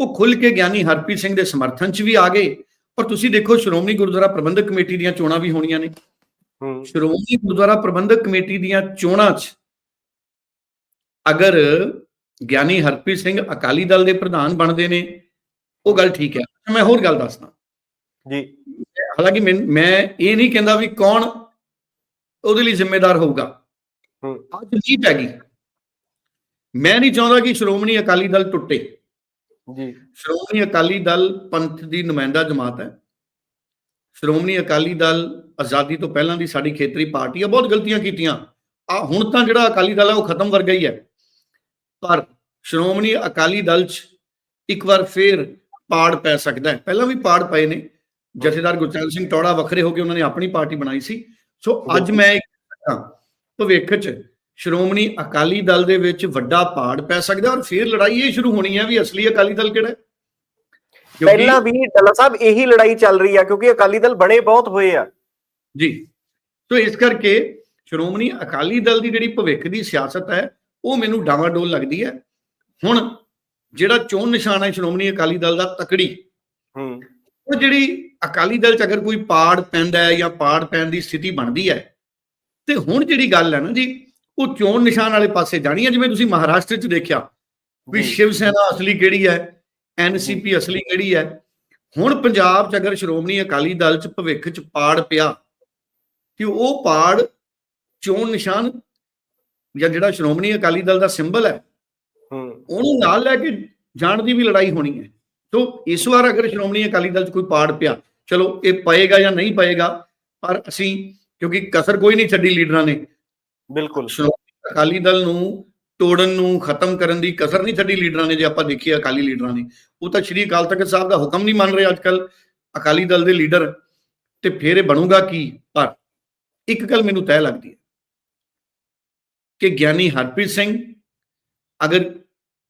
ਉਹ ਖੁੱਲ ਕੇ ਗਿਆਨੀ ਹਰਪ੍ਰੀਤ ਸਿੰਘ ਦੇ ਸਮਰਥਨ 'ਚ ਵੀ ਆ ਗਏ। ਔਰ ਤੁਸੀਂ ਦੇਖੋ ਸ਼੍ਰੋਮਣੀ ਗੁਰਦੁਆਰਾ ਪ੍ਰਬੰਧਕ ਕਮੇਟੀ ਦੀਆਂ ਚੋਣਾਂ ਵੀ ਹੋਣੀਆਂ ਨੇ। ਸ਼੍ਰੋਮਣੀ ਗੁਰਦੁਆਰਾ ਪ੍ਰਬੰਧਕ ਕਮੇਟੀ ਦੀਆਂ ਚੋਣਾਂ 'ਚ ਅਗਰ ਗਿਆਨੀ ਹਰਪ੍ਰੀਤ ਸਿੰਘ ਅਕਾਲੀ ਦਲ ਦੇ ਪ੍ਰਧਾਨ ਬਣਦੇ ਨੇ ਉਹ ਗੱਲ ਠੀਕ ਹੈ। ਮੈਂ ਹੋਰ ਗੱਲ ਦੱਸਦਾ। ਜੀ। ਹਾਲਾਂਕਿ ਮੈਂ ਮੈਂ ਇਹ ਨਹੀਂ ਕਹਿੰਦਾ ਵੀ ਕੌਣ ਉਹਦੇ ਲਈ ਜ਼ਿੰਮੇਦਾਰ ਹੋਊਗਾ। ਹੂੰ। ਅੱਜ ਪੈ ਗਈ। ਮੈਂ ਨਹੀਂ ਚਾਹੁੰਦਾ ਕਿ ਸ਼੍ਰੋਮਣੀ ਅਕਾਲੀ ਦਲ ਟੁੱਟੇ। ਜੀ। ਸ਼੍ਰੋਮਣੀ ਅਕਾਲੀ ਦਲ ਪੰਥ ਦੀ ਨੁਮਾਇੰਦਾ ਜਮਾਤ ਹੈ। ਸ਼੍ਰੋਮਣੀ ਅਕਾਲੀ ਦਲ ਆਜ਼ਾਦੀ ਤੋਂ ਪਹਿਲਾਂ ਦੀ ਸਾਡੀ ਖੇਤਰੀ ਪਾਰਟੀ ਆ, ਬਹੁਤ ਗਲਤੀਆਂ ਕੀਤੀਆਂ। ਆ ਹੁਣ ਤਾਂ ਜਿਹੜਾ ਅਕਾਲੀ ਦਲ ਹੈ ਉਹ ਖਤਮ ਵਰਗਾ ਹੀ ਹੈ। ਪਰ ਸ਼੍ਰੋਮਣੀ ਅਕਾਲੀ ਦਲ 'ਚ ਇੱਕ ਵਾਰ ਫੇਰ ਪਾੜ ਪੈ ਸਕਦਾ ਹੈ। ਪਹਿਲਾਂ ਵੀ ਪਾੜ ਪਏ ਨੇ। ਜਥੇਦਾਰ ਗੁਰਚਰਨ ਸਿੰਘ ਟੌੜਾ ਵੱਖਰੇ ਹੋ ਕੇ ਉਹਨਾਂ ਨੇ ਆਪਣੀ ਪਾਰਟੀ ਬਣਾਈ ਸੀ। ਸੋ ਅੱਜ ਮੈਂ ਇੱਕ ਭਵਿੱਖ 'ਚ ਸ਼੍ਰੋਮਣੀ ਅਕਾਲੀ ਦਲ ਦੇ ਵਿੱਚ ਵੱਡਾ ਪਾੜ ਪੈ ਸਕਦਾ ਔਰ ਫੇਰ ਲੜਾਈ ਇਹ ਸ਼ੁਰੂ ਹੋਣੀ ਹੈ ਵੀ ਅਸਲੀ ਅਕਾਲੀ ਦਲ ਕਿਹੜਾ ਹੈ। ਪਹਿਲਾਂ ਵੀ ਡੱਲਾ ਸਾਹਿਬ ਇਹੀ ਲੜਾਈ ਚੱਲ ਰਹੀ ਆ ਕਿਉਂਕਿ ਅਕਾਲੀ ਦਲ ਬਣੇ ਬਹੁਤ ਹੋਏ ਆ। ਜੀ। ਸੋ ਇਸ ਕਰਕੇ ਸ਼੍ਰੋਮਣੀ ਅਕਾਲੀ ਦਲ ਦੀ ਜਿਹੜੀ ਭਵਿੱਖ ਦੀ ਸਿਆਸਤ ਹੈ ਉਹ ਮੈਨੂੰ ਡਾਵਾਡੋਲ ਲੱਗਦੀ ਹੈ। ਹੁਣ ਜਿਹੜਾ ਚੋਣ ਨਿਸ਼ਾਨ ਹੈ ਸ਼੍ਰੋਮਣੀ ਅਕਾਲੀ ਦਲ ਦਾ ਤਕੜੀ ਹੂੰ। ਉਹ ਜਿਹੜੀ ਅਕਾਲੀ ਦਲ ਚ ਅਗਰ ਕੋਈ ਪਾੜ ਪੈਂਦਾ ਹੈ ਜਾਂ ਪਾੜ ਪੈਣ ਦੀ ਸਥਿਤੀ ਬਣਦੀ ਹੈ ਤੇ ਹੁਣ ਜਿਹੜੀ ਗੱਲ ਹੈ ਨਾ ਜੀ ਉਹ ਚੋਣ ਨਿਸ਼ਾਨ ਵਾਲੇ ਪਾਸੇ ਜਾਣੀ ਹੈ। ਜਿਵੇਂ ਤੁਸੀਂ ਮਹਾਰਾਸ਼ਟਰ ਚ ਦੇਖਿਆ ਵੀ। ਸ਼ਿਵ ਸੈਨਾ ਅਸਲੀ ਕਿਹੜੀ ਹੈ? ਐਨਸੀਪੀ ਅਸਲੀ ਕਿਹੜੀ ਹੈ? ਹੁਣ ਪੰਜਾਬ ਚ ਅਗਰ ਸ਼੍ਰੋਮਣੀ ਅਕਾਲੀ ਦਲ ਚ ਭਵਿੱਖ ਚ ਪਾੜ ਪਿਆ ਕਿ ਉਹ ਪਾੜ ਚੋਣ ਨਿਸ਼ਾਨ ਜਾਂ ਜਿਹੜਾ ਸ਼੍ਰੋਮਣੀ ਅਕਾਲੀ ਦਲ ਦਾ ਸਿੰਬਲ ਹੈ ਹੂੰ। ਉਹਨੂੰ ਨਾਲ ਲੈ ਕੇ ਜਾਣ ਦੀ ਵੀ ਲੜਾਈ ਹੋਣੀ ਹੈ। ਤੋਂ ਇਸ ਵਾਰ ਅਗਰ ਸ਼੍ਰੋਮਣੀ ਅਕਾਲੀ ਦਲ 'ਚ ਕੋਈ ਪਾੜ ਪਿਆ ਚਲੋ ਇਹ ਪਏਗਾ ਜਾਂ ਨਹੀਂ ਪਏਗਾ ਪਰ ਅਸੀਂ ਕਿਉਂਕਿ ਕਸਰ ਕੋਈ ਨਹੀਂ ਛੱਡੀ ਲੀਡਰਾਂ ਨੇ। ਬਿਲਕੁਲ। ਸ਼੍ਰੋਮਣੀ ਅਕਾਲੀ ਦਲ ਨੂੰ ਤੋੜਨ ਨੂੰ ਖਤਮ ਕਰਨ ਦੀ ਕਸਰ ਨਹੀਂ ਛੱਡੀ ਲੀਡਰਾਂ ਨੇ, ਜੇ ਆਪਾਂ ਦੇਖੀਏ ਅਕਾਲੀ ਲੀਡਰਾਂ ਨੇ ਉਹ ਤਾਂ ਸ਼੍ਰੀ ਅਕਾਲ ਤਖਤ ਸਾਹਿਬ ਦਾ ਹੁਕਮ ਨਹੀਂ ਮੰਨ ਰਹੇ ਅੱਜਕੱਲ ਅਕਾਲੀ ਦਲ ਦੇ ਲੀਡਰ। ਤੇ ਫਿਰ ਇਹ ਬਣੂਗਾ ਕੀ? ਪਰ ਇੱਕ ਗੱਲ ਮੈਨੂੰ ਤੈਅ ਲੱਗਦੀ ਹੈ ਕਿ ਗਿਆਨੀ ਹਰਪ੍ਰੀਤ ਸਿੰਘ ਅਗਰ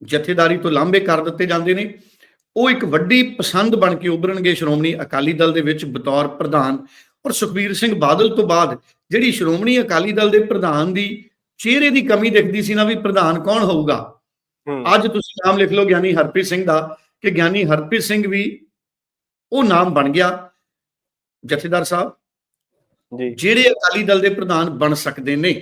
ਜਥੇਦਾਰੀ ਤੋਂ ਲਾਂਭੇ ਕਰ ਦਿੱਤੇ ਜਾਂਦੇ ਨੇ, ਉਹ ਇੱਕ ਵੱਡੀ ਪਸੰਦ ਬਣ ਕੇ ਉਭਰਨਗੇ ਸ਼੍ਰੋਮਣੀ ਅਕਾਲੀ ਦਲ ਦੇ ਵਿੱਚ ਬਤੌਰ ਪ੍ਰਧਾਨ। ਔਰ ਸੁਖਬੀਰ ਸਿੰਘ ਬਾਦਲ ਤੋਂ ਬਾਅਦ ਜਿਹੜੀ ਸ਼੍ਰੋਮਣੀ ਅਕਾਲੀ ਦਲ ਦੇ ਪ੍ਰਧਾਨ ਦੀ ਚਿਹਰੇ ਦੀ ਕਮੀ ਦਿਖਦੀ ਸੀ ਨਾ ਵੀ ਪ੍ਰਧਾਨ ਕੌਣ ਹੋਊਗਾ। ਅੱਜ ਤੁਸੀਂ ਨਾਮ ਲਿਖ ਲਓ ਗਿਆਨੀ ਹਰਪ੍ਰੀਤ ਸਿੰਘ ਦਾ ਕਿ ਗਿਆਨੀ ਹਰਪ੍ਰੀਤ ਸਿੰਘ ਵੀ ਉਹ ਨਾਮ ਬਣ ਗਿਆ ਜਥੇਦਾਰ ਸਾਹਿਬ। ਜੀ। ਜਿਹੜੇ ਅਕਾਲੀ ਦਲ ਦੇ ਪ੍ਰਧਾਨ ਬਣ ਸਕਦੇ ਨੇ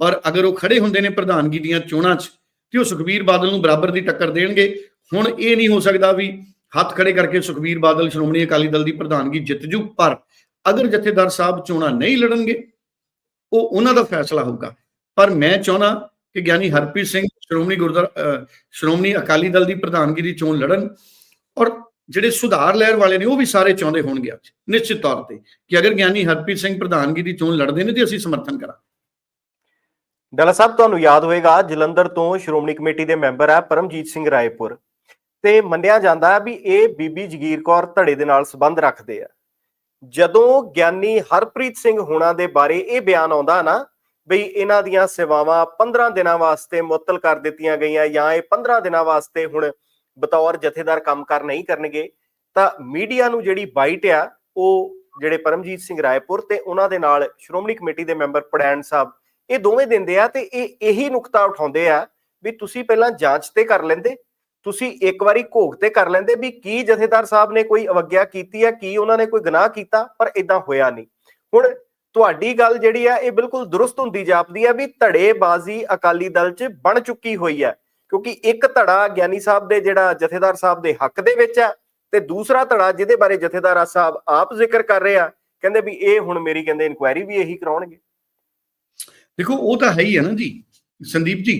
ਔਰ ਅਗਰ ਉਹ ਖੜੇ ਹੁੰਦੇ ਨੇ ਪ੍ਰਧਾਨਗੀ ਦੀਆਂ ਚੋਣਾਂ 'ਚ ਤੇ ਉਹ ਸੁਖਬੀਰ ਬਾਦਲ ਨੂੰ ਬਰਾਬਰ ਦੀ ਟੱਕਰ ਦੇਣਗੇ। ਹੁਣ ਇਹ ਨਹੀਂ ਹੋ ਸਕਦਾ ਵੀ ਹੱਥ ਖੜੇ ਕਰਕੇ ਸੁਖਬੀਰ ਬਾਦਲ ਸ਼੍ਰੋਮਣੀ ਅਕਾਲੀ ਦਲ ਦੀ ਪ੍ਰਧਾਨਗੀ ਜਿੱਤ ਜੂ ਪਰ ਅਗਰ ਜਥੇਦਾਰ ਸਾਹਿਬ ਚੋਣਾਂ ਨਹੀਂ ਲੜਨਗੇ ਉਹ ਉਹਨਾਂ ਦਾ ਫੈਸਲਾ ਹੋਊਗਾ। ਪਰ ਮੈਂ ਚਾਹੁੰਦਾ ਕਿ ਗਿਆਨੀ ਹਰਪ੍ਰੀਤ ਸਿੰਘ ਸ਼੍ਰੋਮਣੀ ਗੁਰਦੁਆਰਾ ਸ਼੍ਰੋਮਣੀ ਅਕਾਲੀ ਦਲ ਦੀ ਪ੍ਰਧਾਨਗੀ ਦੀ ਚੋਣ ਲੜਨ ਔਰ ਜਿਹੜੇ ਸੁਧਾਰ ਲਹਿਰ ਵਾਲੇ ਨੇ ਉਹ ਵੀ ਸਾਰੇ ਚਾਹੁੰਦੇ ਹੋਣਗੇ ਅੱਜ, ਨਿਸ਼ਚਿਤ ਤੌਰ ਤੇ ਕਿ ਅਗਰ ਗਿਆਨੀ ਹਰਪ੍ਰੀਤ ਸਿੰਘ ਪ੍ਰਧਾਨਗੀ ਦੀ ਚੋਣ ਲੜਦੇ ਨੇ ਤੇ ਅਸੀਂ ਸਮਰਥਨ ਕਰਾਂਗੇ। ਡੱਲਾ ਸਾਹਿਬ, ਤੁਹਾਨੂੰ ਯਾਦ ਹੋਵੇਗਾ, ਜਲੰਧਰ ਤੋਂ ਸ਼੍ਰੋਮਣੀ ਕਮੇਟੀ ਦੇ ਮੈਂਬਰ ਹੈ ਪਰਮਜੀਤ ਸਿੰਘ ਰਾਏਪੁਰ ਤੇ ਮੰਨਿਆ ਜਾਂਦਾ ਹੈ ਵੀ ਇਹ ਬੀਬੀ ਜਗੀਰ ਕੌਰ ਧੜੇ ਦੇ ਨਾਲ ਸੰਬੰਧ ਰੱਖਦੇ ਆ। ਜਦੋਂ ਗਿਆਨੀ ਹਰਪ੍ਰੀਤ ਸਿੰਘ ਹੋਣਾ ਦੇ ਬਾਰੇ ਇਹ ਬਿਆਨ ਆਉਂਦਾ ਨਾ ਬਈ ਇਹਨਾਂ ਦੀਆਂ ਸੇਵਾਵਾਂ 15 ਦਿਨਾਂ ਵਾਸਤੇ ਮੁਅੱਤਲ ਕਰ ਦਿੱਤੀਆਂ ਗਈਆਂ ਜਾਂ ਇਹ 15 ਦਿਨਾਂ ਵਾਸਤੇ ਹੁਣ ਬਤੌਰ ਜਥੇਦਾਰ ਕੰਮ ਕਰ ਨਹੀਂ ਕਰਨਗੇ, ਤਾਂ ਮੀਡੀਆ ਨੂੰ ਜਿਹੜੀ ਬਾਈਟ ਆ, ਉਹ ਜਿਹੜੇ ਪਰਮਜੀਤ ਸਿੰਘ ਰਾਏਪੁਰ ਤੇ ਉਹਨਾਂ ਦੇ ਨਾਲ ਸ਼੍ਰੋਮਣੀ ਕਮੇਟੀ ਦੇ ਮੈਂਬਰ ਪੜੈਣ ਸਾਹਿਬ, ਇਹ ਦੋਵੇਂ ਦਿੰਦੇ ਆ ਤੇ ਇਹ ਇਹੀ ਨੁਕਤਾ ਉਠਾਉਂਦੇ ਆ ਵੀ ਤੁਸੀਂ ਪਹਿਲਾਂ ਜਾਂਚ ਤੇ ਕਰ ਲੈਂਦੇ, ਤੁਸੀਂ ਇੱਕ ਵਾਰੀ ਘੋਖ ਤੇ ਕਰ ਲੈਂਦੇ ਵੀ ਕੀ ਜਥੇਦਾਰ ਸਾਹਿਬ ਨੇ ਕੋਈ ਅਵਗਿਆ ਕੀਤੀ ਹੈ ਕੀ ਉਹਨਾਂ ਨੇ ਕੋਈ ਗੁਨਾਹ ਕੀਤਾ, ਪਰ ਇਦਾਂ ਹੋਇਆ ਨਹੀਂ। ਹੁਣ ਤੁਹਾਡੀ ਗੱਲ ਜਿਹੜੀ ਆ ਇਹ ਬਿਲਕੁਲ ਦਰੁਸਤ ਹੁੰਦੀ ਜਾਪਦੀ ਆ ਵੀ ਧੜੇਬਾਜ਼ੀ ਅਕਾਲੀ ਦਲ 'ਚ ਬਣ ਚੁੱਕੀ ਹੋਈ ਹੈ ਕਿਉਂਕਿ ਇੱਕ ਧੜਾ ਗਿਆਨੀ ਸਾਹਿਬ ਦੇ ਜਿਹੜਾ ਜਥੇਦਾਰ ਸਾਹਿਬ ਦੇ ਹੱਕ ਦੇ ਵਿੱਚ ਹੈ ਤੇ ਦੂਸਰਾ ਧੜਾ ਜਿਹਦੇ ਬਾਰੇ ਜਥੇਦਾਰ ਸਾਹਿਬ ਆਪ ਜ਼ਿਕਰ ਕਰ ਰਹੇ ਆ ਕਹਿੰਦੇ ਵੀ ਇਹ ਹੁਣ ਮੇਰੀ ਕਹਿੰਦੇ ਇਨਕੁਆਇਰੀ ਵੀ ਇਹੀ ਕਰਾਉਣਗੇ। ਦੇਖੋ ਉਹ ਤਾਂ ਹੈ ਹੀ ਹੈ ਨਾ ਜੀ ਸੰਦੀਪ ਜੀ